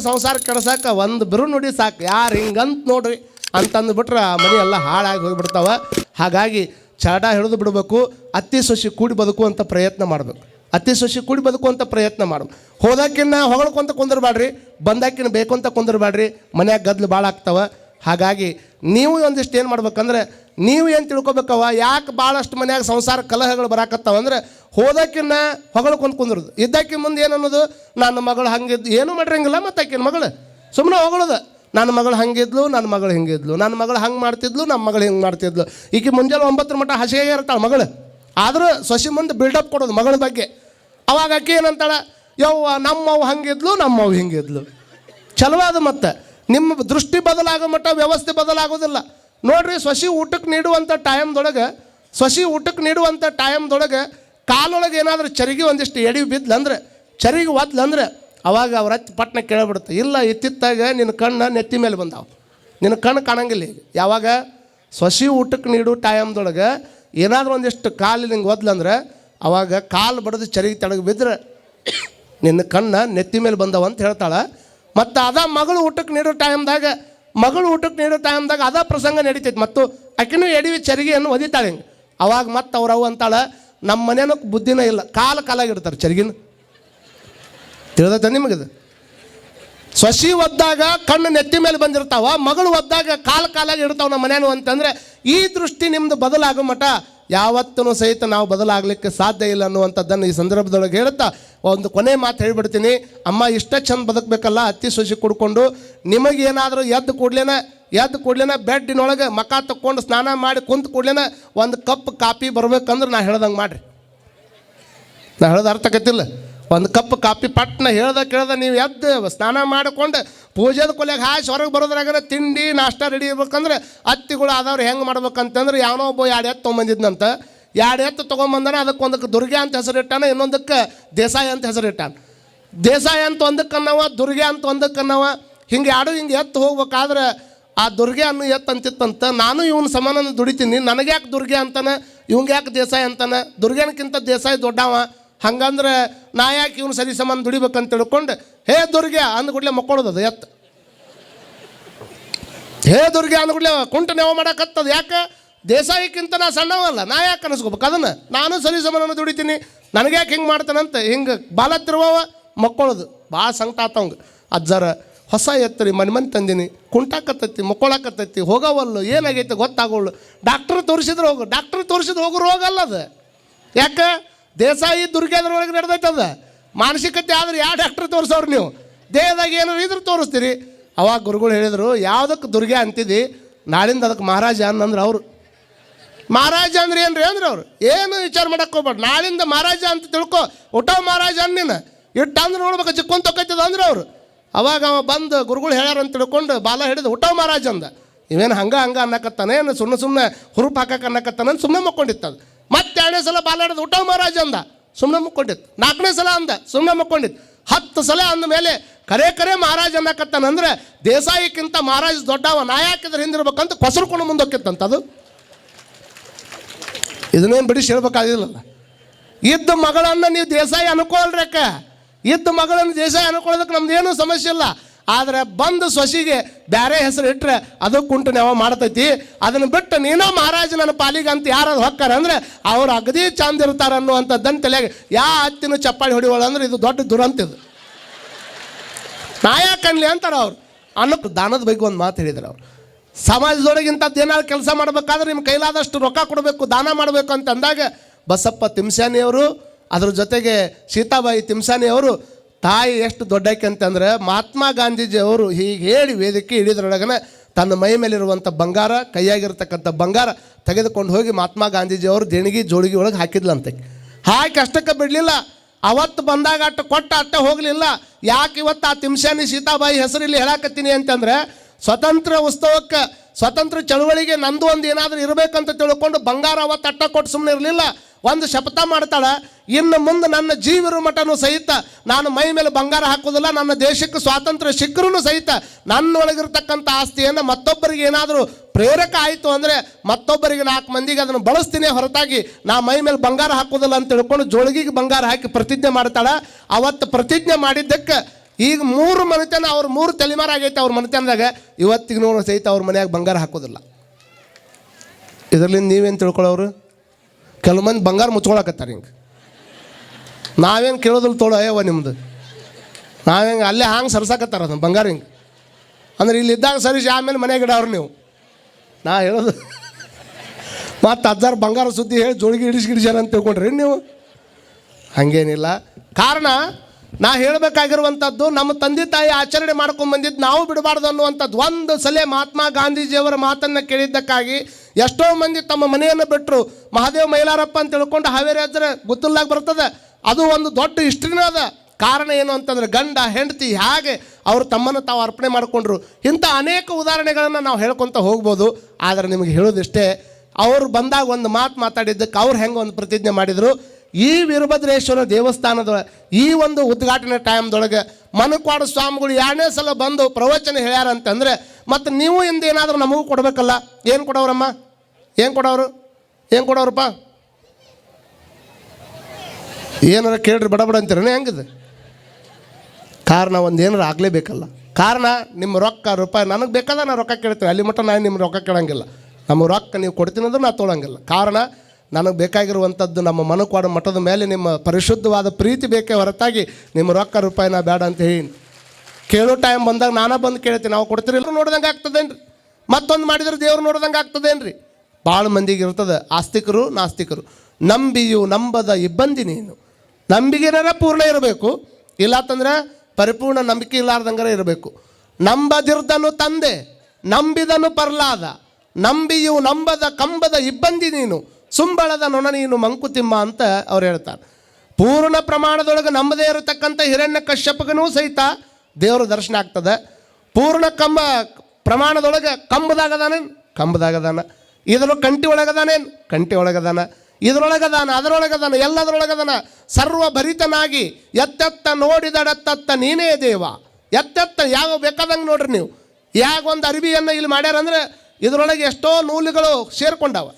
ಸಂಸಾರ ಕೆಡ್ಸಕ್ಕೆ ಒಂದು ಬಿರು ನುಡಿ ಸಾಕು. ಯಾರು ಹಿಂಗಂತ ನೋಡ್ರಿ ಅಂತಂದು ಬಿಟ್ರೆ ಆ ಮನೆ ಎಲ್ಲ ಹಾಳಾಗಿ ಹೋಗಿಬಿಡ್ತಾವೆ. ಹಾಗಾಗಿ ಚಡ ಹಿಡಿದು ಬಿಡಬೇಕು. ಅತ್ತಿ ಸೊಸಿ ಕೂಡಿ ಬದುಕುವಂಥ ಪ್ರಯತ್ನ ಮಾಡಬೇಕು. ಅತ್ತಿ ಸೊಸಿ ಕೂಡಿ ಬದುಕುವಂಥ ಪ್ರಯತ್ನ ಮಾಡು ಹೋದಾಕಿನ್ನ ಹೊಗಳ್ಕೊಂತ ಕುಂದಿರ್ಬೇಡ್ರಿ. ಬಂದಾಕಿನ ಬೇಕು ಅಂತ ಕುಂದಿರ್ಬೇಡ್ರಿ. ಮನ್ಯಾಗ ಗದ್ಲು ಭಾಳ ಆಗ್ತಾವೆ. ಹಾಗಾಗಿ ನೀವು ಒಂದಿಷ್ಟು ಏನು ಮಾಡ್ಬೇಕಂದ್ರೆ, ನೀವು ಏನು ತಿಳ್ಕೊಬೇಕವ ಯಾಕೆ ಭಾಳಷ್ಟು ಮನ್ಯಾಗ ಸಂಸಾರ ಕಲಹಗಳು ಬರಾಕತ್ತಾವ ಅಂದ್ರೆ ಹೋದಕ್ಕಿನ್ನ ಕುಂತ್ ಕುಂದ್ರದು. ಇದ್ದಕ್ಕಿನ ಮುಂದೆ ಏನು ಅನ್ನೋದು, ನನ್ನ ಮಗಳು ಹಂಗಿದ್ದು ಏನೂ ಮಾಡಿರಂಗಿಲ್ಲ ಮತ್ತು ಆಕಿನ ಮಗಳು. ಸುಮ್ಮನೆ ಹೊಗಳೋದು. ನನ್ನ ಮಗಳು ಹಂಗಿದ್ಲು, ನನ್ನ ಮಗಳು ಹಿಂಗಿದ್ಲು. ನನ್ನ ಮಗಳು ಹಂಗೆ ಮಾಡ್ತಿದ್ಲು, ನಮ್ಮ ಮಗಳು ಹಿಂಗೆ ಮಾಡ್ತಿದ್ಲು. ಈಕೆ ಮುಂಜಾನೆ ಒಂಬತ್ತರ ಮಟ್ಟ ಹಸಿಗೆ ಇರ್ತಾಳೆ ಮಗಳು. ಆದರೂ ಸೊಸಿ ಮುಂದೆ ಬಿಲ್ಡಪ್ ಕೊಡೋದು ಮಗಳ ಬಗ್ಗೆ. ಅವಾಗ ಆಕೆ ಏನಂತಾಳೆ, ಯವ್ವ, ನಮ್ಮವ್ ಹಂಗಿದ್ಲು, ನಮ್ಮವ್ ಹಿಂಗಿದ್ಲು. ಚಲೋ ಅದು ಮತ್ತೆ. ನಿಮ್ಮ ದೃಷ್ಟಿ ಬದಲಾಗೋ ಮಟ್ಟ, ವ್ಯವಸ್ಥೆ ಬದಲಾಗೋದಿಲ್ಲ. ನೋಡ್ರಿ, ಸಸಿ ಊಟಕ್ಕೆ ನೀಡುವಂಥ ಟೈಮ್ದೊಳಗೆ, ಸೊಸಿ ಊಟಕ್ಕೆ ನೀಡುವಂಥ ಟೈಮ್ದೊಳಗೆ ಕಾಲೊಳಗೆ ಏನಾದರೂ ಚರಿಗೆ ಒಂದಿಷ್ಟು ಎಡಿ ಬಿದ್ಲಂದ್ರೆ, ಚರಿಗೆ ಒದ್ಲಂದ್ರೆ ಅವಾಗ ಅವ್ರ ಹತ್ತಿ ಪಟ್ನ ಕೇಳಿಬಿಡುತ್ತೆ. ಇಲ್ಲ ಇತ್ತಿತ್ತಾಗ ನಿನ್ನ ಕಣ್ಣು ನೆತ್ತಿ ಮೇಲೆ ಬಂದಾವೆ. ನಿನ್ನ ಕಣ್ಣು ಕಾಣಂಗಿಲ್ಲ ಈಗ. ಯಾವಾಗ? ಸೊಸಿ ಊಟಕ್ಕೆ ನೀಡು ಟೈಮ್ದೊಳಗೆ ಏನಾದರೂ ಒಂದಿಷ್ಟು ಕಾಲು ನಿಂಗೆ ಒದ್ಲಂದ್ರೆ ಅವಾಗ ಕಾಲು ಬಡಿದು ಚರಿಗೆ ತಡಗ ಬಿದ್ದರೆ ನಿನ್ನ ಕಣ್ಣು ನೆತ್ತಿ ಮೇಲೆ ಬಂದವ ಅಂತ ಹೇಳ್ತಾಳೆ. ಮತ್ತು ಅದ ಮಗಳು ಊಟಕ್ಕೆ ನೀಡೋ ಟೈಮ್ದಾಗ, ಮಗಳು ಊಟಕ್ಕೆ ನೀಡೋ ಟೈಮ್ದಾಗ ಅದ ಪ್ರಸಂಗ ನಡೀತೈತಿ. ಮತ್ತು ಆಕಿನೂ ಎಡವಿ ಚರಿಗೆಯನ್ನು ಒದಿತಾಳೆ ಹಿಂಗೆ. ಅವಾಗ ಮತ್ತೆ ಅವ್ರವು ಅಂತಾಳೆ, ನಮ್ಮ ಮನೇನೂ ಬುದ್ಧಿನೇ ಇಲ್ಲ, ಕಾಲ ಕಾಲಾಗಿಡ್ತಾರೆ ಚರಿಗಿನ. ತಿಳಿದೈತೆ ನಿಮಗದು ಸೊಸಿ ಒದ್ದಾಗ ಕಣ್ಣು ನೆತ್ತಿ ಮೇಲೆ ಬಂದಿರ್ತಾವ, ಮಗಳು ಒದ್ದಾಗ ಕಾಲ ಕಾಲಾಗಿ ಇಡ್ತಾವ ನಮ್ಮ ಮನೇನು ಅಂತಂದ್ರೆ, ಈ ದೃಷ್ಟಿ ನಿಮ್ಮದು ಬದಲಾಗೋ ಮಟ ಯಾವತ್ತೂ ಸಹಿತ ನಾವು ಬದಲಾಗಲಿಕ್ಕೆ ಸಾಧ್ಯ ಇಲ್ಲ ಅನ್ನುವಂಥದ್ದನ್ನು ಈ ಸಂದರ್ಭದೊಳಗೆ ಹೇಳ್ತಾ ಒಂದು ಕೊನೆ ಮಾತು ಹೇಳಿಬಿಡ್ತೀನಿ. ಅಮ್ಮ, ಇಷ್ಟ ಚಂದ ಬದುಕಬೇಕಲ್ಲ, ಅತ್ತಿ ಸೊಸಿ ಕುಡ್ಕೊಂಡು. ನಿಮಗೇನಾದರೂ ಎದ್ದು ಕೂಡ್ಲೇನ ಎದ್ದು ಕೂಡ್ಲೇನ ಬೆಡ್ಡಿನೊಳಗೆ ಮಕ ತಕ್ಕೊಂಡು ಸ್ನಾನ ಮಾಡಿ ಕುಂತು ಕೂಡ್ಲೇನ ಒಂದು ಕಪ್ ಕಾಪಿ ಬರ್ಬೇಕಂದ್ರೆ ನಾ ಹೇಳ್ದಂಗೆ ಮಾಡಿರಿ. ನಾ ಹೇಳೋದು ಅರ್ಥ ಆಕತ್ತಿಲ್ಲ ಒಂದು ಕಪ್ ಕಾಪಿ ಪಟ್ನ ಹೇಳ್ದ ಕೇಳ್ದ ನೀವು ಎದ್ದು ಸ್ನಾನ ಮಾಡಿಕೊಂಡು ಪೂಜೆದ ಕೊಲೆಗೆ ಹಾಸಿ ಹೊರಗೆ ಬರೋದ್ರಾಗ ತಿಂಡಿ ನಾಷ್ಟ ರೆಡಿ ಇರ್ಬೇಕಂದ್ರೆ ಅತ್ತಿಗಳು ಆದವ್ರು ಹೆಂಗೆ ಮಾಡ್ಬೇಕಂತಂದ್ರೆ ಯಾವನೋ ಒಬ್ಬ ಎರಡು ಎತ್ತು ತೊಗೊಂಬಂದಿದ್ನಂತ. ಎರಡು ಎತ್ತು ತೊಗೊಂಬಂದನ ಅದಕ್ಕೆ ಒಂದಕ್ಕೆ ದುರ್ಗೆ ಅಂತ ಹೆಸರಿಟ್ಟಾನ, ಇನ್ನೊಂದಕ್ಕೆ ದೇಸಾಯಿ ಅಂತ ಹೆಸರಿಟ್ಟಾನ. ದೇಸಾಯಿ ಅಂತ ಒಂದಕ್ಕೆ ಅನ್ನವ ದುರ್ಗೆ ಅಂತ ಒಂದಕ್ಕೆ ಅನ್ನವ ಹಿಂಗೆ ಯಾರು ಹಿಂಗೆ ಎತ್ತು ಹೋಗ್ಬೇಕಾದ್ರೆ ಆ ದುರ್ಗೆ ಅನ್ನು ಎತ್ತು ಅಂತಿತ್ತಂತ ನಾನು ಇವನು ಸಮಾನ ದುಡಿತೀನಿ ನನಗೆ ಯಾಕೆ ದುರ್ಗೆ ಅಂತಾನೆ ಇವಂಗೆ ಯಾಕೆ ದೇಸಾಯಿ ಅಂತಾನೆ, ದುರ್ಗೆನಕ್ಕಿಂತ ದೇಸಾಯಿ ದೊಡ್ಡವ ಹಂಗಂದ್ರೆ ನಾ ಯಾಕೆ ಇವನು ಸರಿ ಸಮಾನ ದುಡಿಬೇಕಂತ ತಿಳ್ಕೊಂಡು, ಹೇ ದುರ್ಗೆ ಅಂದ್ಕೂಡ್ಲೆ ಮಕ್ಕೊಳ್ಳೋದು ಅದು ಎತ್ತು ಹೇ ದುರ್ಗೆ ಅಂದ್ಕೂಡ್ಲೆ ಕುಂಟ ನೆವ ಮಾಡಕತ್ತದ ಯಾಕೆ? ದೇಸಾಯಿಕ್ಕಿಂತ ನಾ ಸಣ್ಣವಲ್ಲ, ನಾ ಯಾಕೆ ಅನಿಸ್ಕೋಬೇಕು? ಅದನ್ನು ನಾನು ಸರಿ ಸಮಾನ ದುಡಿತೀನಿ, ನನಗೆ ಯಾಕೆ ಹಿಂಗೆ ಮಾಡ್ತಾನಂತ ಹಿಂಗೆ ಬಾಲ ತಿರುವವ ಮಕ್ಕೊಳ್ಳೋದು ಭಾಳ ಸಂಕಟ ಆತವಂಗೆ ಅಜ್ಜರ, ಹೊಸ ಎತ್ತರಿ ಮನೆ ಮನೆ ತಂದೀನಿ, ಕುಂಟಾಕತ್ತೈತಿ, ಮಕ್ಕೊಳಕತ್ತೈತಿ, ಹೋಗವಲ್ಲು, ಏನಾಗೈತೆ ಗೊತ್ತಾಗೋಳು ಡಾಕ್ಟ್ರ್ ತೋರಿಸಿದ್ರೆ ಹೋಗು, ಡಾಕ್ಟ್ರ್ ತೋರಿಸಿದ್ರೆ ಹೋಗು, ರೋಗ ಅಲ್ಲ ಅದು. ಯಾಕೆ? ದೇಸಾಯಿ ದುರ್ಗೆ ನಡೆದೈತದ ಮಾನಸಿಕತೆ ಆದ್ರೆ ಯಾವ ಡಾಕ್ಟರ್ ತೋರಿಸೋರು ನೀವು? ದೇಹದಾಗ ಏನಾರು ಇದ್ರೆ ತೋರಿಸ್ತೀರಿ. ಅವಾಗ ಗುರುಗಳು ಹೇಳಿದರು ಯಾವುದಕ್ಕೆ ದುರ್ಗೆ ಅಂತಿದ್ದಿ ನಾಳಿಂದ ಅದಕ್ಕೆ ಮಹಾರಾಜ ಅನ್ನಂದ್ರೆ ಅವರು. ಮಹಾರಾಜ ಅಂದ್ರೆ ಏನ್ರಿ ಅಂದ್ರೆ ಅವ್ರು. ಏನು ವಿಚಾರ ಮಾಡಕ್ಕೆ ಹೋಗ್ಬೇಡ. ನಾಳಿಂದ ಮಹಾರಾಜ ಅಂತ ತಿಳ್ಕೊ, ಊಟ ಮಹಾರಾಜ ಅನ್ನಿನ ಇಟ್ಟು ಅಂದ್ರೆ ನೋಡ್ಬೇಕು ಚಿಕ್ಕೊಂತ ತೊಕ್ಕೈತದ ಅಂದ್ರೆ ಅವರು. ಅವಾಗ ಅವ ಬಂದು ಗುರುಗಳು ಹೇಳ್ಯಾರ ಅಂತ ತಿಳ್ಕೊಂಡು ಬಾಲ ಹಿಡಿದು, ಊಟ ಮಹಾರಾಜ ಅಂದ. ಇವೇನು ಹಂಗ ಹಂಗ ಅನ್ನಕತ್ತಾನೆ? ಏನು ಸುಮ್ಮನೆ ಸುಮ್ಮನೆ ಹುರುಪು ಹಾಕಕ್ಕೆ ಅನ್ನಕತ್ತಾನೆ ಸುಮ್ಮನೆ ಮಕ್ಕೊಂಡಿತ್ತು ಅದು. ಮತ್ತೆ ಎರಡನೇ ಸಲ ಬಾಲ ಹಿಡಿದು ಊಟ ಮಹಾರಾಜ ಅಂದ. ಸುಮ್ಮನೆ ಮುಕ್ಕೊಂಡಿತ್ತು ನಾಲ್ಕನೇ ಸಲ ಅಂದ. ಸುಮ್ಮನೆ ಮುಕ್ಕೊಂಡಿತ್ತು ಹತ್ತು ಸಲ ಅಂದ ಮೇಲೆ ಕರೆ ಕರೆ ಮಹಾರಾಜ ಅನ್ನಕತ್ತಾನಂದ್ರೆ ದೇಸಾಯಿಕ್ಕಿಂತ ಮಹಾರಾಜ ದೊಡ್ಡವ ನಾ ಯಾಕಿದ್ರೆ ಹಿಂದಿರ್ಬೇಕಂತ ಕೊಸರುಕೊಂಡು ಮುಂದೋಕ್ಕಿತ್ತಂತ ಅದು ಇದನ್ನೇನು ಬಿಡಿಸಿ ಹೇಳ್ಬೇಕಾಗಿಲ್ಲ ಇದ್ದ ಮಗಳನ್ನು ನೀವು ದೇಸಾಯಿ ಅನುಕೂಲ ಇದ್ದ ಮಗಳನ್ನು ದೇಸಾಯಿ ಅನ್ಕೊಳ್ಳೋದಕ್ಕೆ ನಮ್ದು ಏನೂ ಸಮಸ್ಯೆ ಇಲ್ಲ. ಆದರೆ ಬಂದು ಸೊಸಿಗೆ ಬೇರೆ ಹೆಸರು ಇಟ್ಟರೆ ಅದು ಕುಂಟು ನೆವ ಮಾಡ್ತೈತಿ. ಅದನ್ನು ಬಿಟ್ಟು ನೀನೋ ಮಹಾರಾಜ ನನ್ನ ಪಾಲಿಗೆ ಅಂತ ಯಾರು ಹೊಕ್ಕಾರ ಅಂದ್ರೆ ಅವ್ರು ಅಗದಿ ಚಂದ ಇರ್ತಾರ ಅನ್ನುವಂಥದ್ದನ್ನು ತಲೆಗೆ ಯಾ ಹತ್ತಿನೂ ಚಪ್ಪಾಳಿ ಹೊಡಿವಳ ಅಂದ್ರೆ ಇದು ದೊಡ್ಡ ದುರಂತ ಇದು. ನಾ ಯಾಕೆ ಅನ್ಲಿ ಅಂತಾರೆ ಅವ್ರು. ಅನ್ನಕ್ಕೆ ದಾನದ ಬಗ್ಗೆ ಒಂದು ಮಾತು ಹೇಳಿದ್ರು ಅವ್ರು. ಸಮಾಜದೊಳಗೆ ಇಂಥದ್ದು ಏನಾದ್ರು ಕೆಲಸ ಮಾಡಬೇಕಾದ್ರೆ ನಿಮ್ಮ ಕೈಲಾದಷ್ಟು ರೊಕ್ಕ ಕೊಡಬೇಕು, ದಾನ ಮಾಡಬೇಕು ಅಂತ ಅಂದಾಗ ಬಸಪ್ಪ ತಿಮ್ಸಾನಿಯವರು, ಅದ್ರ ಜೊತೆಗೆ ಸೀತಾಬಾಯಿ ತಿಮ್ಸಾನಿಯವರು ತಾಯಿ ಎಷ್ಟು ದೊಡ್ಡಕ್ಕೆ ಅಂತಂದ್ರೆ ಮಹಾತ್ಮ ಗಾಂಧೀಜಿ ಅವರು ಹೀಗೆ ಹೇಳಿ ವೇದಿಕೆ ಹಿಡಿದ್ರೊಳಗನೆ ತನ್ನ ಮೈ ಮೇಲಿರುವಂಥ ಬಂಗಾರ, ಕೈಯಾಗಿರ್ತಕ್ಕಂಥ ಬಂಗಾರ ತೆಗೆದುಕೊಂಡು ಹೋಗಿ ಮಹಾತ್ಮ ಗಾಂಧೀಜಿ ಅವರು ದೇಣಿಗೆ ಜೋಳಿಗೆ ಒಳಗೆ ಹಾಕಿದ್ಲಂತೆ. ಹಾಕಿ ಅಷ್ಟಕ್ಕೆ ಬಿಡಲಿಲ್ಲ. ಅವತ್ತು ಬಂದಾಗ ಅಟ್ಟ ಕೊಟ್ಟ ಅಟ್ಟ ಹೋಗಲಿಲ್ಲ. ಯಾಕೆ ಇವತ್ತು ಆ ತಿಂಸಾನಿ ಸೀತಾಬಾಯಿ ಹೆಸರಿಲ್ಲಿ ಹೇಳಾಕತ್ತೀನಿ ಅಂತಂದ್ರೆ, ಸ್ವತಂತ್ರ ಉತ್ಸವಕ್ಕೆ ಸ್ವತಂತ್ರ ಚಳುವಳಿಗೆ ನಂದು ಒಂದು ಏನಾದರೂ ಇರಬೇಕಂತ ತಿಳ್ಕೊಂಡು ಬಂಗಾರ ಅವತ್ತು ಅಟ್ಟ ಕೊಟ್ಟು ಸುಮ್ಮನೆ ಇರಲಿಲ್ಲ. ಒಂದು ಶಪಥ ಮಾಡ್ತಾಳೆ. ಇನ್ನು ಮುಂದೆ ನನ್ನ ಜೀವಿರು ಮಠನೂ ಸಹಿತ ನಾನು ಮೈ ಮೇಲೆ ಬಂಗಾರ ಹಾಕೋದಿಲ್ಲ ನನ್ನ ದೇಶಕ್ಕೆ ಸ್ವಾತಂತ್ರ್ಯ ಸಿಕ್ಕರೂ ಸಹಿತ ನನ್ನೊಳಗಿರ್ತಕ್ಕಂಥ ಆಸ್ತಿಯನ್ನು ಮತ್ತೊಬ್ಬರಿಗೆ ಏನಾದರೂ ಪ್ರೇರಕ ಆಯಿತು ಅಂದರೆ ಮತ್ತೊಬ್ಬರಿಗೆ ನಾಲ್ಕು ಮಂದಿಗೆ ಅದನ್ನು ಬಳಸ್ತೀನಿ ಹೊರತಾಗಿ ನಾ ಮೈ ಮೇಲೆ ಬಂಗಾರ ಹಾಕೋದಿಲ್ಲ ಅಂತ ತಿಳ್ಕೊಂಡು ಜೋಳಿಗೆಗೆ ಬಂಗಾರ ಹಾಕಿ ಪ್ರತಿಜ್ಞೆ ಮಾಡ್ತಾಳೆ. ಅವತ್ತು ಪ್ರತಿಜ್ಞೆ ಮಾಡಿದ್ದಕ್ಕೆ ಈಗ ಮೂರು ಮನೆತನ ಅವ್ರ ಮೂರು ತಲೆಮಾರು ಆಗೈತೆ ಅವ್ರ ಮನೆತನದಾಗ, ಇವತ್ತಿಗೆ ನೋಡೋ ಸಹಿತ ಅವ್ರ ಮನೆಯಾಗ ಬಂಗಾರ ಹಾಕೋದಿಲ್ಲ. ಇದರ್ಲಿಂದ ನೀವೇನು ತಿಳ್ಕೊಳ್ಳೋರು ಕೆಲವು ಮಂದಿ ಬಂಗಾರ ಮುಚ್ಕೊಳಕತ್ತಾರೆ ಹಿಂಗೆ. ನಾವೇನು ಕೇಳೋದಿಲ್ಲ ತೋಳ ಅಯ್ಯವ ನಿಮ್ದು. ನಾವೇಂಗೆ ಅಲ್ಲೇ ಹಾಂಗೆ ಸರ್ಸಾಕತ್ತಾರ ಅದನ್ನು ಬಂಗಾರ ಹಿಂಗೆ. ಅಂದ್ರೆ ಇಲ್ಲಿ ಇದ್ದಾಗ ಸರಿಸಿ ಆಮೇಲೆ ಮನೆಗೆ ಇಡೋರು ನೀವು. ನಾ ಹೇಳೋದು ಮತ್ತು ಅಜ್ಜಾರು ಬಂಗಾರ ಸುದ್ದಿ ಹೇಳಿ ಜೋಳಿಗೆ ಇಡಿಸಿ ಗಿಡಿಸ್ಯಾರ ಅಂತ ತಿಳ್ಕೊಂಡ್ರಿ ನೀವು? ಹಾಗೇನಿಲ್ಲ. ಕಾರಣ ನಾ ಹೇಳಬೇಕಾಗಿರುವಂಥದ್ದು ನಮ್ಮ ತಂದೆ ತಾಯಿ ಆಚರಣೆ ಮಾಡ್ಕೊಂಡು ಬಂದಿದ್ದು ನಾವು ಬಿಡಬಾರ್ದು ಅನ್ನುವಂಥದ್ದು. ಒಂದು ಸಲ ಮಹಾತ್ಮ ಗಾಂಧೀಜಿಯವರ ಮಾತನ್ನು ಕೇಳಿದ್ದಕ್ಕಾಗಿ ಎಷ್ಟೋ ಮಂದಿ ತಮ್ಮ ಮನೆಯನ್ನು ಬಿಟ್ಟರು ಮಹಾದೇವ ಮೈಲಾರಪ್ಪ ಅಂತ ತಿಳ್ಕೊಂಡು ಹಾವೇರಿ ಹತ್ರ ಗೊತ್ತಿಲ್ಲಾಗಿ ಬರ್ತದೆ. ಅದು ಒಂದು ದೊಡ್ಡ ಹಿಸ್ಟ್ರಿನ ಅದ. ಕಾರಣ ಏನು ಅಂತಂದ್ರೆ ಗಂಡ, ಹೆಂಡತಿ ಹೇಗೆ ಅವರು ತಮ್ಮನ್ನು ತಾವು ಅರ್ಪಣೆ ಮಾಡಿಕೊಂಡ್ರು. ಇಂಥ ಅನೇಕ ಉದಾಹರಣೆಗಳನ್ನು ನಾವು ಹೇಳ್ಕೊತ ಹೋಗ್ಬೋದು. ಆದರೆ ನಿಮಗೆ ಹೇಳೋದಿಷ್ಟೇ ಅವರು ಬಂದಾಗ ಒಂದು ಮಾತು ಮಾತಾಡಿದ್ದಕ್ಕೆ ಅವ್ರು ಹೆಂಗೆ ಒಂದು ಪ್ರತಿಜ್ಞೆ ಮಾಡಿದರು? ಈ ವೀರಭದ್ರೇಶ್ವರ ದೇವಸ್ಥಾನದ ಈ ಒಂದು ಉದ್ಘಾಟನೆ ಟೈಮ್ದೊಳಗೆ ಮನಕ್ವಾಡ ಸ್ವಾಮಿಗಳು ಎರಡನೇ ಸಲ ಬಂದು ಪ್ರವಚನ ಹೇಳ್ಯಾರ ಅಂತಂದ್ರೆ ಮತ್ತು ನೀವು ಇಂದ ಏನಾದರೂ ನಮಗೂ ಕೊಡಬೇಕಲ್ಲ? ಏನು ಕೊಡೋರಮ್ಮ? ಏನು ಕೊಡೋರು? ಏನು ಕೊಡೋರಪ್ಪ? ಏನಾರ ಕೇಳ್ರಿ, ಬಡ ಬಡ ಅಂತೀರನೇ? ಹೆಂಗಿದೆ? ಕಾರಣ ಒಂದು ಏನಾರು ಆಗಲೇಬೇಕಲ್ಲ. ಕಾರಣ ನಿಮ್ಮ ರೊಕ್ಕ ರೂಪಾಯಿ ನನಗೆ ಬೇಕಾದ ನಾನು ರೊಕ್ಕ ಕೇಳ್ತೀನಿ. ಅಲ್ಲಿ ಮಟ್ಟ ನಾನು ನಿಮ್ಮ ರೊಕ್ಕ ಕೇಳಂಗಿಲ್ಲ. ನಮ್ಮ ರೊಕ್ಕ ನೀವು ಕೊಡ್ತೀನಿ ಅಂದ್ರೆ ನಾನು ತೊಗೊಳಂಗಿಲ್ಲ ಕಾರಣ ನನಗೆ ಬೇಕಾಗಿರುವಂಥದ್ದು ನಮ್ಮ ಮನಕ್ವಾಡ ಮಠದ ಮೇಲೆ ನಿಮ್ಮ ಪರಿಶುದ್ಧವಾದ ಪ್ರೀತಿ ಬೇಕೇ ಹೊರತಾಗಿ ನಿಮ್ಮ ರೊಕ್ಕ ರೂಪಾಯಿ ನಾ ಬೇಡ ಅಂತ ಹೇಳಿ. ಕೇಳೋ ಟೈಮ್ ಬಂದಾಗ ನಾನೇ ಬಂದು ಕೇಳ್ತೀನಿ, ನಾವು ಕೊಡ್ತೀರಿಲ್ಲ ನೋಡ್ದಂಗೆ ಆಗ್ತದೇನ್ರಿ? ಮತ್ತೊಂದು ಮಾಡಿದ್ರೆ ದೇವ್ರು ನೋಡ್ದಂಗೆ ಆಗ್ತದೇನ್ರಿ? ಭಾಳ ಮಂದಿಗೆ ಇರ್ತದೆ, ಆಸ್ತಿಕರು, ನಾಸ್ತಿಕರು. ನಂಬಿಯು, ನಂಬದ ಇಬ್ಬಂದಿ ನೀನು. ನಂಬಿಗೆನಾರ ಪೂರ್ಣ ಇರಬೇಕು. ಇಲ್ಲಾತಂದ್ರೆ ಪರಿಪೂರ್ಣ ನಂಬಿಕೆ ಇಲ್ಲಾರ್ದಂಗಾರ ಇರಬೇಕು. ನಂಬದಿರ್ದನು ತಂದೆ, ನಂಬಿದನು ಪರ್ಲಾದ ನಂಬಿಯು, ನಂಬದ, ಕಂಬದ ಇಬ್ಬಂದಿ ನೀನು. ಸುಂಬಳದ ನೊಣ ನೀನು ಮಂಕುತಿಮ್ಮ ಅಂತ ಅವ್ರು ಹೇಳ್ತಾರೆ. ಪೂರ್ಣ ಪ್ರಮಾಣದೊಳಗೆ ನಮ್ಮದೇ ಇರತಕ್ಕಂಥ ಹಿರಣ್ಯ ಕಶ್ಯಪಗನೂ ಸಹಿತ ದೇವರ ದರ್ಶನ ಆಗ್ತದೆ. ಪೂರ್ಣ ಕಂಬ ಪ್ರಮಾಣದೊಳಗೆ ಕಂಬದಾಗದಾನೇನು? ಕಂಬದಾಗದಾನ. ಇದ್ರ ಕಂಟಿ ಒಳಗದಾನೇನು? ಕಂಟಿ ಒಳಗದಾನ. ಇದ್ರೊಳಗದಾನ, ಅದರೊಳಗದಾನ, ಎಲ್ಲದರೊಳಗದಾನ. ಸರ್ವಭರಿತನಾಗಿ ಎತ್ತೆತ್ತ ನೋಡಿದಡತ್ತತ್ತ ನೀನೇ ದೇವ. ಎತ್ತೆತ್ತ ಯಾವ ಬೇಕಾದಂಗೆ ನೋಡ್ರಿ ನೀವು. ಯಾವ ಒಂದು ಅರಿವಿಯನ್ನು ಇಲ್ಲಿ ಮಾಡ್ಯಾರಂದ್ರೆ ಇದರೊಳಗೆ ಎಷ್ಟೋ ನೂಲುಗಳು ಸೇರ್ಕೊಂಡವ.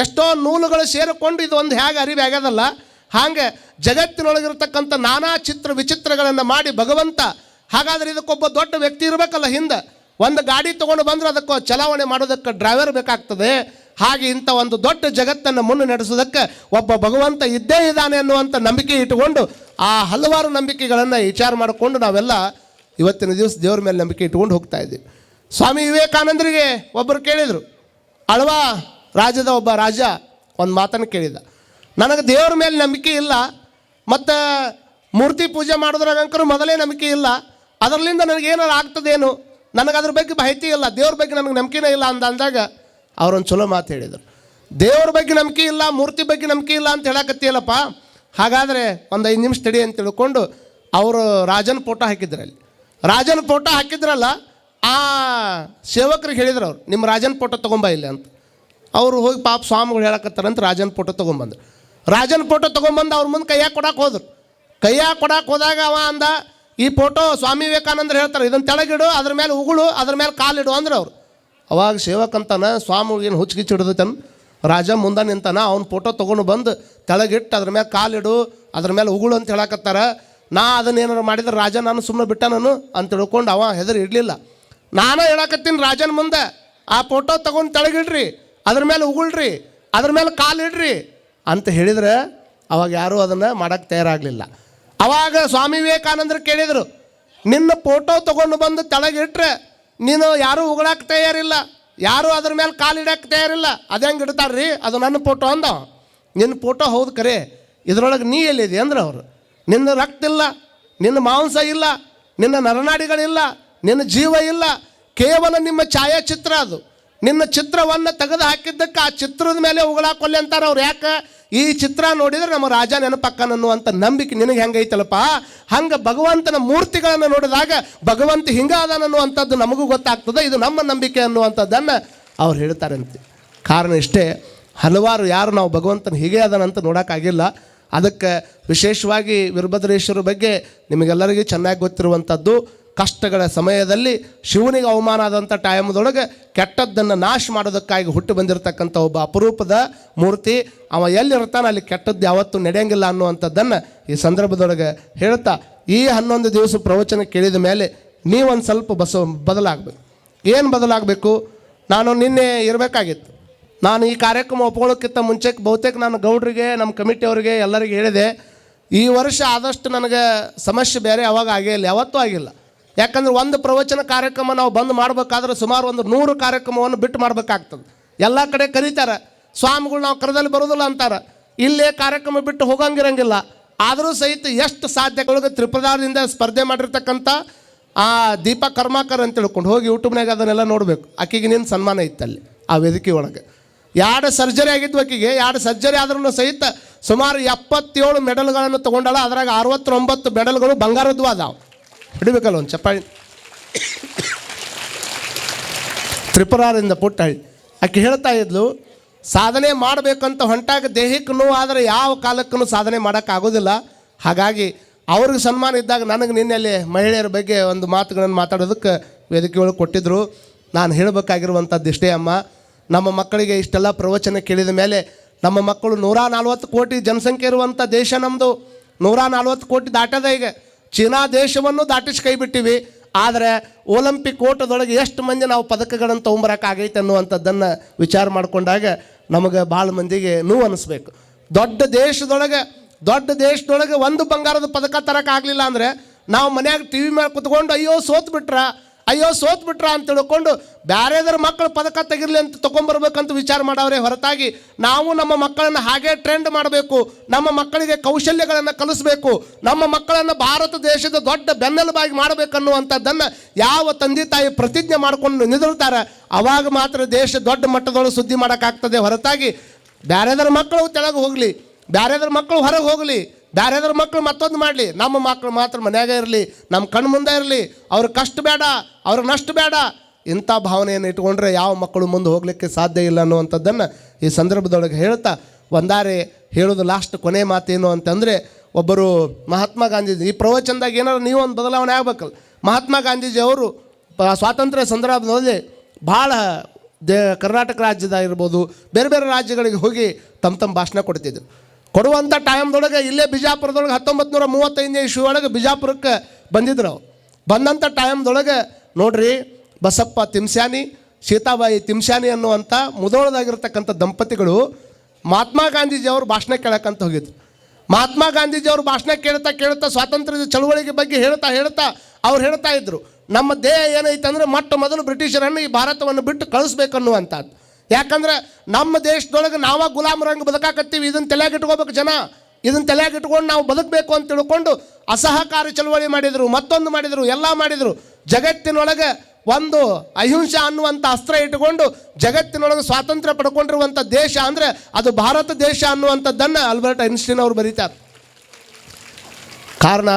ಎಷ್ಟೋ ನೂಲುಗಳು ಸೇರಿಕೊಂಡು ಇದು ಒಂದು ಹೇಗೆ ಅರಿವೆ ಆಗ್ಯದಲ್ಲ, ಹಾಗೆ ಜಗತ್ತಿನೊಳಗಿರ್ತಕ್ಕಂಥ ನಾನಾ ಚಿತ್ರ ವಿಚಿತ್ರಗಳನ್ನು ಮಾಡಿ ಭಗವಂತ, ಹಾಗಾದ್ರೆ ಇದಕ್ಕೊಬ್ಬ ದೊಡ್ಡ ವ್ಯಕ್ತಿ ಇರಬೇಕಲ್ಲ ಹಿಂದೆ. ಒಂದು ಗಾಡಿ ತೊಗೊಂಡು ಬಂದರೆ ಅದಕ್ಕೆ ಚಲಾವಣೆ ಮಾಡೋದಕ್ಕೆ ಡ್ರೈವರ್ ಬೇಕಾಗ್ತದೆ. ಹಾಗೆ ಇಂಥ ಒಂದು ದೊಡ್ಡ ಜಗತ್ತನ್ನು ಮುನ್ನ ನಡೆಸೋದಕ್ಕೆ ಒಬ್ಬ ಭಗವಂತ ಇದ್ದೇ ಇದ್ದಾನೆ ಅನ್ನುವಂಥ ನಂಬಿಕೆ ಇಟ್ಟುಕೊಂಡು ಆ ಹಲವಾರು ನಂಬಿಕೆಗಳನ್ನು ವಿಚಾರ ಮಾಡಿಕೊಂಡು ನಾವೆಲ್ಲ ಇವತ್ತಿನ ದಿವಸ ದೇವ್ರ ಮೇಲೆ ನಂಬಿಕೆ ಇಟ್ಕೊಂಡು ಹೋಗ್ತಾ ಇದ್ದೀವಿ. ಸ್ವಾಮಿ ವಿವೇಕಾನಂದರಿಗೆ ಒಬ್ಬರು ಕೇಳಿದರು, ಅಳ್ವ ರಾಜ್ಯದ ಒಬ್ಬ ರಾಜ ಒಂದು ಮಾತನ್ನು ಕೇಳಿದ. ನನಗೆ ದೇವ್ರ ಮೇಲೆ ನಂಬಿಕೆ ಇಲ್ಲ, ಮತ್ತು ಮೂರ್ತಿ ಪೂಜೆ ಮಾಡೋದ್ರಾಗಂಕರು ಮೊದಲೇ ನಂಬಿಕೆ ಇಲ್ಲ, ಅದರಲ್ಲಿಂದ ನನಗೆ ಏನಾರು ಆಗ್ತದೇನು? ನನಗೆ ಅದ್ರ ಬಗ್ಗೆ ಮಾಹಿತಿ ಇಲ್ಲ, ದೇವ್ರ ಬಗ್ಗೆ ನನಗೆ ನಂಬಿಕೆನೇ ಇಲ್ಲ ಅಂತ ಅಂದಾಗ ಅವ್ರೊಂದು ಚಲೋ ಮಾತು ಹೇಳಿದರು. ದೇವ್ರ ಬಗ್ಗೆ ನಂಬಿಕೆ ಇಲ್ಲ, ಮೂರ್ತಿ ಬಗ್ಗೆ ನಂಬಿಕೆ ಇಲ್ಲ ಅಂತ ಹೇಳಕತ್ತಿಯಲ್ಲಪ್ಪ? ಹಾಗಾದರೆ ಒಂದು ಐದು ನಿಮಿಷ ತಡಿ ಅಂತ ತಿಳ್ಕೊಂಡು ಅವರು ರಾಜನ ಫೋಟೋ ಹಾಕಿದ್ರು ಅಲ್ಲಿ. ರಾಜನ ಫೋಟೋ ಹಾಕಿದ್ರಲ್ಲ, ಆ ಸೇವಕರಿಗೆ ಹೇಳಿದ್ರು ಅವ್ರು, ನಿಮ್ಮ ರಾಜನ ಫೋಟೋ ತೊಗೊಂಬ ಇಲ್ಲಿ ಅಂತ. ಅವರು ಹೋಗಿ ಪಾಪ ಸ್ವಾಮಿಗಳು ಹೇಳಕತ್ತಾರಂತ ರಾಜನ ಫೋಟೋ ತೊಗೊಂಬಂದ್ರು. ರಾಜನ ಫೋಟೋ ತೊಗೊಂಬಂದು ಅವ್ರ ಮುಂದೆ ಕೈಯಾಗ ಕೊಡಕ್ಕೆ ಹೋದ್ರು. ಕೈಯಾಗ ಕೊಡಕ್ಕೆ ಹೋದಾಗ ಅವ ಅಂದ, ಈ ಫೋಟೋ ಸ್ವಾಮಿ ವಿವೇಕಾನಂದರು ಹೇಳ್ತಾರೆ ಇದನ್ನು ತೆಳಗಿಡು, ಅದ್ರ ಮೇಲೆ ಉಗುಳು, ಅದ್ರ ಮೇಲೆ ಕಾಲಿಡು, ಅಂದ್ರೆ ಅವ್ರು. ಅವಾಗ ಸೇವಕಂತಾನ ಸ್ವಾಮಿಗೇನು ಹುಚ್ಚಿಗಿಚ್ಚು ಹಿಡಿದೈತನ್ ರಾಜ ಮುಂದೆ ನಿಂತಾನ, ಅವ್ನ ಫೋಟೋ ತೊಗೊಂಡು ಬಂದು ತೆಳಗಿಟ್ಟು ಅದ್ರ ಮೇಲೆ ಕಾಲಿಡು, ಅದ್ರ ಮೇಲೆ ಉಗುಳು ಅಂತ ಹೇಳಕತ್ತಾರ. ನಾ ಅದನ್ನ ಏನಾರು ಮಾಡಿದ್ರೆ ರಾಜ ನಾನು ಸುಮ್ಮನೆ ಬಿಟ್ಟ ನಾನು? ಅಂತ ತಿಳ್ಕೊಂಡು ಅವ ಹೆದರಿ ಇಡಲಿಲ್ಲ ನಾನು ಹೇಳಕತ್ತೀನಿ ರಾಜನ ಮುಂದೆ, ಆ ಫೋಟೋ ತೊಗೊಂಡು ತೆಳಗಿಡ್ರಿ. ಅದ್ರ ಮೇಲೆ ಉಗುಳ್ರಿ, ಅದ್ರ ಮೇಲೆ ಕಾಲಿಡ್ರಿ ಅಂತ ಹೇಳಿದ್ರೆ ಅವಾಗ ಯಾರೂ ಅದನ್ನು ಮಾಡೋಕ್ಕೆ ತಯಾರಾಗಲಿಲ್ಲ. ಅವಾಗ ಸ್ವಾಮಿ ವಿವೇಕಾನಂದರು ಕೇಳಿದರು, ನಿನ್ನ ಫೋಟೋ ತೊಗೊಂಡು ಬಂದು ತೆಳಗಿಟ್ರೆ ನೀನು ಯಾರೂ ಉಗಳಕ್ಕೆ ತಯಾರಿಲ್ಲ, ಯಾರೂ ಅದ್ರ ಮೇಲೆ ಕಾಲಿಡಕ್ಕೆ ತಯಾರಿಲ್ಲ, ಅದು ಹೆಂಗೆ ಇಡ್ತಾರ್ರಿ? ಅದು ನನ್ನ ಫೋಟೋ ಅಂದ ನಿನ್ನ ಫೋಟೋ ಹೌದು ಕರೆ, ಇದ್ರೊಳಗೆ ನೀ ಎಲ್ಲಿದೆ? ಅಂದ್ರೆ ಅವರು. ನಿನ್ನ ರಕ್ತ ಇಲ್ಲ, ನಿನ್ನ ಮಾಂಸ ಇಲ್ಲ, ನಿನ್ನ ನರನಾಡಿಗಳಿಲ್ಲ, ನಿನ್ನ ಜೀವ ಇಲ್ಲ, ಕೇವಲ ನಿಮ್ಮ ಛಾಯಾಚಿತ್ರ ಅದು. ನಿನ್ನ ಚಿತ್ರವನ್ನು ತೆಗೆದು ಹಾಕಿದ್ದಕ್ಕೆ ಆ ಚಿತ್ರದ ಮೇಲೆ ಉಗಳಾಕೊಲ್ಲಿ ಅಂತಾರೆ ಅವ್ರು. ಯಾಕೆ? ಈ ಚಿತ್ರ ನೋಡಿದ್ರೆ ನಮ್ಮ ರಾಜ ನೆನಪಕ್ಕನ ಅನ್ನುವಂಥ ನಂಬಿಕೆ ನಿನಗೆ ಹೆಂಗೈತಲ್ಲಪ್ಪ? ಹಂಗೆ ಭಗವಂತನ ಮೂರ್ತಿಗಳನ್ನು ನೋಡಿದಾಗ ಭಗವಂತ ಹಿಂಗಾದನ ಅನ್ನುವಂಥದ್ದು ನಮಗೂ ಗೊತ್ತಾಗ್ತದೆ. ಇದು ನಮ್ಮ ನಂಬಿಕೆ ಅನ್ನುವಂಥದ್ದನ್ನು ಅವ್ರು ಹೇಳ್ತಾರಂತೆ. ಕಾರಣ ಇಷ್ಟೇ, ಹಲವಾರು ಯಾರು ನಾವು ಭಗವಂತನ ಹೀಗೆ ಅದನಂತ ನೋಡೋಕ್ಕಾಗಿಲ್ಲ. ಅದಕ್ಕೆ ವಿಶೇಷವಾಗಿ ವೀರಭದ್ರೇಶ್ವರ ಬಗ್ಗೆ ನಿಮಗೆಲ್ಲರಿಗೂ ಚೆನ್ನಾಗಿ ಗೊತ್ತಿರುವಂಥದ್ದು ಕಷ್ಟಗಳ ಸಮಯದಲ್ಲಿ ಶಿವನಿಗೆ ಅವಮಾನ ಆದಂಥ ಟೈಮ್ದೊಳಗೆ ಕೆಟ್ಟದ್ದನ್ನು ನಾಶ ಮಾಡೋದಕ್ಕಾಗಿ ಹುಟ್ಟು ಬಂದಿರತಕ್ಕಂಥ ಒಬ್ಬ ಅಪರೂಪದ ಮೂರ್ತಿ, ಅವ ಎಲ್ಲಿರ್ತಾನೆ ಅಲ್ಲಿ ಕೆಟ್ಟದ್ದು ಯಾವತ್ತೂ ನಡೆಯಂಗಿಲ್ಲ ಅನ್ನುವಂಥದ್ದನ್ನು ಈ ಸಂದರ್ಭದೊಳಗೆ ಹೇಳ್ತಾ, ಈ ಹನ್ನೊಂದು ದಿವಸ ಪ್ರವಚನ ಕೇಳಿದ ಮೇಲೆ ನೀವೊಂದು ಸ್ವಲ್ಪ ಬಸ, ಬದಲಾಗಬೇಕು. ಏನು ಬದಲಾಗಬೇಕು? ನಾನು ನಿನ್ನೆ ಇರಬೇಕಾಗಿತ್ತು. ನಾನು ಈ ಕಾರ್ಯಕ್ರಮ ಒಪ್ಕೊಳ್ಳೋಕ್ಕಿಂತ ಮುಂಚೆಗೆ ಬಹುತೇಕ ನಾನು ಗೌಡ್ರಿಗೆ, ನಮ್ಮ ಕಮಿಟಿಯವರಿಗೆ ಎಲ್ಲರಿಗೆ ಹೇಳಿದೆ, ಈ ವರ್ಷ ಆದಷ್ಟು ನನಗೆ ಸಮಸ್ಯೆ ಬೇರೆ ಯಾವಾಗ ಇಲ್ಲ ಯಾವತ್ತೂ ಆಗಿಲ್ಲ. ಯಾಕಂದ್ರೆ ಒಂದು ಪ್ರವಚನ ಕಾರ್ಯಕ್ರಮ ನಾವು ಬಂದ್ ಮಾಡಬೇಕಾದ್ರೆ ಸುಮಾರು ಒಂದು ನೂರು ಕಾರ್ಯಕ್ರಮವನ್ನು ಬಿಟ್ಟು ಮಾಡಬೇಕಾಗ್ತದೆ. ಎಲ್ಲ ಕಡೆ ಕರೀತಾರೆ. ಸ್ವಾಮಿಗಳು ನಾವು ಕರೆದಲ್ಲಿ ಬರೋದಿಲ್ಲ ಅಂತಾರೆ. ಇಲ್ಲೇ ಕಾರ್ಯಕ್ರಮ ಬಿಟ್ಟು ಹೋಗಂಗಿರಂಗಿಲ್ಲ. ಆದರೂ ಸಹಿತ ಎಷ್ಟು ಸಾಧ್ಯಗಳಿಗೆ ತ್ರಿಪುರದಿಂದ ಸ್ಪರ್ಧೆ ಮಾಡಿರ್ತಕ್ಕಂಥ ಆ ದೀಪ ಕರ್ಮಾಕರ್ ಅಂತ ತಿಳ್ಕೊಂಡು ಹೋಗಿ ಯೂಟ್ಯೂಬ್ನಾಗ ಅದನ್ನೆಲ್ಲ ನೋಡಬೇಕು. ಆಕೆಗೆ ನಿನ್ನ ಸನ್ಮಾನ ಇತ್ತಲ್ಲಿ ಆ ವೇದಿಕೆ ಒಳಗೆ. ಎರಡು ಸರ್ಜರಿ ಆಗಿದ್ದು ಆಕೆಗೆ ಎರಡು ಸರ್ಜರಿ ಆದ್ರೂ ಸಹಿತ ಸುಮಾರು ಎಪ್ಪತ್ತೇಳು ಮೆಡಲ್ಗಳನ್ನು ತೊಗೊಂಡಾಳ. ಅದ್ರಾಗ ಅರವತ್ತೊಂಬತ್ತು ಮೆಡಲ್ಗಳು ಬಂಗಾರದ್ದು ಅದಾವ. ಹಿಡಿಬೇಕಲ್ಲ ಒಂದು ಚಪ್ಪಾಳಿ. ತ್ರಿಪುರಾರಿಂದ ಪುಟ್ಟಹಳ್ಳಿ ಆಕೆ ಹೇಳ್ತಾ ಇದ್ಲು, ಸಾಧನೆ ಮಾಡಬೇಕಂತ ಹೊಂಟಾಗ ದೇಹಕ್ಕೆ ನೋವು ಆದರೆ ಯಾವ ಕಾಲಕ್ಕೂ ಸಾಧನೆ ಮಾಡೋಕ್ಕಾಗೋದಿಲ್ಲ. ಹಾಗಾಗಿ ಅವ್ರಿಗೆ ಸನ್ಮಾನ ಇದ್ದಾಗ ನನಗೆ ನಿನ್ನೆಲ್ಲಿ ಮಹಿಳೆಯರ ಬಗ್ಗೆ ಒಂದು ಮಾತುಗಳನ್ನು ಮಾತಾಡೋದಕ್ಕೆ ವೇದಿಕೆ ಒಳಗೆ ಕೊಟ್ಟಿದ್ದರು ನಾನು ಹೇಳಬೇಕಾಗಿರುವಂಥದ್ದು ಇಷ್ಟೇ ಅಮ್ಮ. ನಮ್ಮ ಮಕ್ಕಳಿಗೆ ಇಷ್ಟೆಲ್ಲ ಪ್ರವಚನ ಕೇಳಿದ ಮೇಲೆ ನಮ್ಮ ಮಕ್ಕಳು ನೂರ ನಲ್ವತ್ತು ಕೋಟಿ ಜನಸಂಖ್ಯೆ ಇರುವಂಥ ದೇಶ ನಮ್ಮದು ನೂರ ನಲ್ವತ್ತು ಕೋಟಿ ದಾಟದ ಈಗ. ಚೀನಾ ದೇಶವನ್ನು ದಾಟಿಸಿ ಕೈ ಬಿಟ್ಟಿವಿ. ಆದರೆ ಒಲಿಂಪಿಕ್ ಓಟದೊಳಗೆ ಎಷ್ಟು ಮಂದಿ ನಾವು ಪದಕಗಳನ್ನು ತೊಗೊಂಬರಕ್ಕಾಗೈತೆ ಅನ್ನುವಂಥದ್ದನ್ನು ವಿಚಾರ ಮಾಡಿಕೊಂಡಾಗ ನಮಗೆ ಭಾಳ ಮಂದಿಗೆ ನೋವು ಅನ್ನಿಸ್ಬೇಕು ದೊಡ್ಡ ದೇಶದೊಳಗೆ ದೊಡ್ಡ ದೇಶದೊಳಗೆ ಒಂದು ಬಂಗಾರದ ಪದಕ ತರಕ್ಕಾಗಲಿಲ್ಲ ಅಂದರೆ ನಾವು ಮನ್ಯಾಗ ಟಿ ವಿ ಮೇಲೆ ಕುತ್ಕೊಂಡು ಅಯ್ಯೋ ಸೋತ್ ಬಿಟ್ರ ಅಯ್ಯೋ ಸೋತ್ ಬಿಟ್ರ ಅಂತ ತಿಳ್ಕೊಂಡು ಬ್ಯಾರೆದರ ಮಕ್ಕಳು ಪದಕ ತೆಗಿರ್ಲಿ ಅಂತ ತೊಗೊಂಬರ್ಬೇಕಂತ ವಿಚಾರ ಮಾಡವ್ರೆ, ಹೊರತಾಗಿ ನಾವು ನಮ್ಮ ಮಕ್ಕಳನ್ನು ಹಾಗೆ ಟ್ರೆಂಡ್ ಮಾಡಬೇಕು, ನಮ್ಮ ಮಕ್ಕಳಿಗೆ ಕೌಶಲ್ಯಗಳನ್ನು ಕಲಿಸಬೇಕು, ನಮ್ಮ ಮಕ್ಕಳನ್ನು ಭಾರತ ದೇಶದ ದೊಡ್ಡ ಬೆನ್ನೆಲುಬಾಗಿ ಮಾಡಬೇಕನ್ನುವಂಥದ್ದನ್ನು ಯಾವ ತಂದೆ ತಾಯಿ ಪ್ರತಿಜ್ಞೆ ಮಾಡ್ಕೊಂಡು ನಿಂದಿರ್ತಾರೆ ಅವಾಗ ಮಾತ್ರ ದೇಶ ದೊಡ್ಡ ಮಟ್ಟದೊಳಗೆ ಸುದ್ದಿ ಮಾಡೋಕ್ಕಾಗ್ತದೆ, ಹೊರತಾಗಿ ಬ್ಯಾರೆದರ ಮಕ್ಕಳು ತೆಳಗೆ ಹೋಗಲಿ, ಬ್ಯಾರೆದರ ಮಕ್ಕಳು ಹೊರಗೆ ಹೋಗಲಿ. ಬ್ಯಾರೆದರ ಮಕ್ಕಳು ಮತ್ತೊಂದು ಮಾಡಲಿ. ನಮ್ಮ ಮಕ್ಕಳು ಮಾತ್ರ ಮನ್ಯಾಗ ಇರಲಿ, ನಮ್ಮ ಕಣ್ಣು ಮುಂದೆ ಇರಲಿ. ಅವ್ರ ಕಷ್ಟ ಬೇಡ ಅವ್ರ ನಷ್ಟ ಬೇಡ. ಇಂಥ ಭಾವನೆಯನ್ನು ಇಟ್ಕೊಂಡ್ರೆ ಯಾವ ಮಕ್ಕಳು ಮುಂದೆ ಹೋಗಲಿಕ್ಕೆ ಸಾಧ್ಯ ಇಲ್ಲ ಅನ್ನುವಂಥದ್ದನ್ನು ಈ ಸಂದರ್ಭದೊಳಗೆ ಹೇಳ್ತಾ, ಒಂದಾರೆ ಹೇಳೋದು ಲಾಸ್ಟ್ ಕೊನೆ ಮಾತೇನು ಅಂತಂದರೆ, ಒಬ್ಬರು ಮಹಾತ್ಮ ಗಾಂಧೀಜಿ, ಈ ಪ್ರವಚನದಾಗ ಏನಾದ್ರು ನೀವು ಒಂದು ಬದಲಾವಣೆ ಆಗ್ಬೇಕಲ್ಲ. ಮಹಾತ್ಮ ಗಾಂಧೀಜಿ ಅವರು ಸ್ವಾತಂತ್ರ್ಯ ಸಂದರ್ಭದಲ್ಲಿ ಭಾಳ ದೇ, ಕರ್ನಾಟಕ ರಾಜ್ಯದಾಗಿರ್ಬೋದು, ಬೇರೆ ಬೇರೆ ರಾಜ್ಯಗಳಿಗೆ ಹೋಗಿ ತಮ್ಮ ತಮ್ಮ ಭಾಷಣ ಕೊಡ್ತಿದ್ರು. ಕೊಡುವಂಥ ಟೈಮ್ದೊಳಗೆ ಇಲ್ಲೇ ಬಿಜಾಪುರದೊಳಗೆ ಹತ್ತೊಂಬತ್ತು ನೂರ ಮೂವತ್ತೈದನೇ ಇಶ್ಯೂ ಒಳಗೆ ಬಿಜಾಪುರಕ್ಕೆ ಬಂದಿದ್ರು ಅವ್ರು. ಬಂದಂಥ ಟೈಮ್ದೊಳಗೆ ನೋಡ್ರಿ ಬಸಪ್ಪ ತಿಮ್ಸ್ಯಾನಿ, ಸೀತಾಬಾಯಿ ತಿಮ್ಸ್ಯಾನಿ ಅನ್ನುವಂಥ ಮುದೋಳದಾಗಿರ್ತಕ್ಕಂಥ ದಂಪತಿಗಳು ಮಹಾತ್ಮ ಗಾಂಧೀಜಿ ಅವರು ಭಾಷಣ ಕೇಳಕ್ಕಂತ ಹೋಗಿದ್ರು. ಮಹಾತ್ಮ ಗಾಂಧೀಜಿ ಅವರು ಭಾಷಣ ಕೇಳ್ತಾ ಕೇಳ್ತಾ ಸ್ವಾತಂತ್ರ್ಯದ ಚಳುವಳಿಗೆ ಬಗ್ಗೆ ಹೇಳ್ತಾ ಹೇಳ್ತಾ ಅವ್ರು ಹೇಳ್ತಾ ಇದ್ರು, ನಮ್ಮ ದೇಹ ಏನೈತೆ ಅಂದರೆ ಮೊಟ್ಟ ಮೊದಲು ಬ್ರಿಟಿಷರನ್ನು ಈ ಭಾರತವನ್ನು ಬಿಟ್ಟು ಕಳಿಸ್ಬೇಕನ್ನುವಂಥದ್ದು. ಯಾಕಂದ್ರೆ ನಮ್ಮ ದೇಶದೊಳಗೆ ನಾವ ಗುಲಾಮರಂಗ ಬದುಕಾಕತ್ತೀವಿ. ಇದನ್ನ ತಲೆಯಾಗ ಇಟ್ಕೋಬೇಕು ಜನ. ಇದನ್ನ ತಲೆಯಾಗ ಇಟ್ಕೊಂಡು ನಾವು ಬದುಕಬೇಕು ಅಂತ ತಿಳ್ಕೊಂಡು ಅಸಹಕಾರ ಚಳುವಳಿ ಮಾಡಿದರು, ಮತ್ತೊಂದು ಮಾಡಿದರು, ಎಲ್ಲ ಮಾಡಿದರು. ಜಗತ್ತಿನೊಳಗೆ ಒಂದು ಅಹಿಂಸೆ ಅನ್ನುವಂಥ ಅಸ್ತ್ರ ಇಟ್ಟುಕೊಂಡು ಜಗತ್ತಿನೊಳಗೆ ಸ್ವಾತಂತ್ರ್ಯ ಪಡ್ಕೊಂಡಿರುವಂಥ ದೇಶ ಅಂದರೆ ಅದು ಭಾರತ ದೇಶ ಅನ್ನುವಂಥದ್ದನ್ನು ಅಲ್ಬರ್ಟ್ ಐನ್ಸ್ಟೀನ್ ಅವರು ಬರೀತಾರೆ. ಕಾರಣ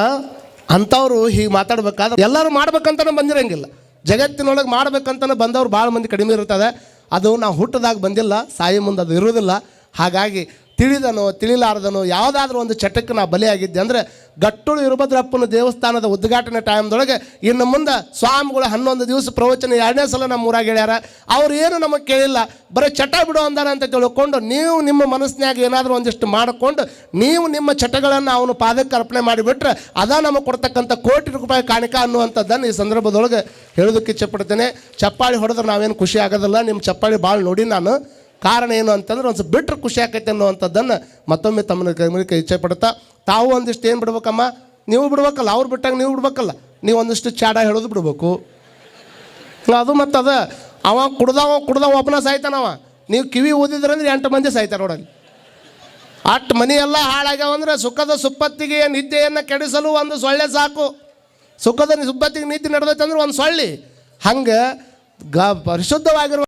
ಅಂಥವ್ರು ಹೀಗೆ ಮಾತಾಡ್ಬೇಕಾದ್ರೆ ಎಲ್ಲರೂ ಮಾಡ್ಬೇಕಂತಲೂ ಬಂದಿರಂಗಿಲ್ಲ. ಜಗತ್ತಿನೊಳಗೆ ಮಾಡ್ಬೇಕಂತಲೂ ಬಂದವ್ರು ಭಾಳ ಮಂದಿ ಕಡಿಮೆ ಇರ್ತದೆ. ಅದು ನಾವು ಹುಟ್ಟದಾಗ ಬಂದಿಲ್ಲ ಸಾಯಿ ಮುಂದೆ ಅದು ಇರೋದಿಲ್ಲ ಹಾಗಾಗಿ ತಿಳಿದನೋ, ತಿಳಿಲಾರ್ದನೋ, ಯಾವುದಾದ್ರೂ ಒಂದು ಚಟಕ್ಕೆ ನಾ ಬಲಿಯಾಗಿದ್ದೆ ಅಂದರೆ ಗಟ್ಟುಳು ಇರುಭದ್ರಪ್ಪನ ದೇವಸ್ಥಾನದ ಉದ್ಘಾಟನೆ ಟೈಮ್ದೊಳಗೆ ಇನ್ನು ಮುಂದೆ ಸ್ವಾಮಿಗಳು ಹನ್ನೊಂದು ದಿವಸ ಪ್ರವಚನ ಎರಡನೇ ಸಲ ನಮ್ಮ ಊರಾಗ ಹೇಳ್ಯಾರ. ಅವ್ರು ಏನು ನಮಗೆ ಕೇಳಿಲ್ಲ, ಬರೀ ಚಟ ಬಿಡು ಅಂದಾರ ಅಂತ ತಿಳ್ಕೊಂಡು ನೀವು ನಿಮ್ಮ ಮನಸ್ಸಿನಾಗ ಏನಾದರೂ ಒಂದಿಷ್ಟು ಮಾಡಿಕೊಂಡು ನೀವು ನಿಮ್ಮ ಚಟಗಳನ್ನು ಅವನು ಪಾದಕ್ಕೆ ಅರ್ಪಣೆ ಮಾಡಿಬಿಟ್ರೆ ಅದ ನಮಗೆ ಕೊಡ್ತಕ್ಕಂಥ ಕೋಟಿ ರೂಪಾಯಿ ಕಾಣಿಕ ಅನ್ನುವಂಥದ್ದನ್ನು ಈ ಸಂದರ್ಭದೊಳಗೆ ಹೇಳೋದಕ್ಕೆ ಇಚ್ಛಪಡ್ತೇನೆ. ಚಪ್ಪಾಳಿ ಹೊಡೆದ್ರೆ ನಾವೇನು ಖುಷಿ ಆಗೋದಿಲ್ಲ, ನಿಮ್ಮ ಚಪ್ಪಾಳಿ ಭಾಳ ನೋಡಿ ನಾನು. ಕಾರಣ ಏನು ಅಂತಂದ್ರೆ ಒಂದು ಸ್ವಲ್ಪ ಖುಷಿ ಆಕೈತೆ ಅನ್ನುವಂಥದ್ದನ್ನು ಮತ್ತೊಮ್ಮೆ ತಮ್ಮನ ಗಮನಕ್ಕೆ ಇಚ್ಛೆ ಪಡ್ತಾ ತಾವು ಒಂದಿಷ್ಟು ಏನು ಬಿಡ್ಬೇಕಮ್ಮ? ನೀವು ಬಿಡ್ಬೇಕಲ್ಲ, ಅವ್ರು ಬಿಟ್ಟಾಗ ನೀವು ಬಿಡ್ಬೇಕಲ್ಲ. ನೀವು ಒಂದಿಷ್ಟು ಚಾಡ ಹೇಳೋದು ಬಿಡ್ಬೇಕು. ಅದು ಮತ್ತು ಅದ ಅವ ಕುಡ್ದವ ಕುಡ್ದವ, ಒಬ್ಬನ ಸಾಯ್ತಾನವ ನೀವು ಕಿವಿ ಊದಿದ್ರಂದ್ರೆ ಎಂಟು ಮಂದಿ ಸಾಯ್ತಾರೆ ನೋಡಲ್ಲಿ. ಅಷ್ಟು ಮನಿ ಎಲ್ಲ ಹಾಳಾಗ್ಯಾವ ಅಂದ್ರೆ ಸುಖದ ಸುಪ್ಪತ್ತಿಗೆ ನಿದ್ದೆಯನ್ನು ಕೆಡಿಸಲು ಒಂದು ಸೊಳ್ಳೆ ಸಾಕು. ಸುಖದ ಸುಪ್ಪತ್ತಿಗೆ ನಿದ್ದೆ ನಡೆದೈತೆ ಅಂದ್ರೆ ಒಂದು ಸೊಳ್ಳಿ. ಹಂಗೆ ಗ ಪರಿಶುದ್ಧವಾಗಿರುವ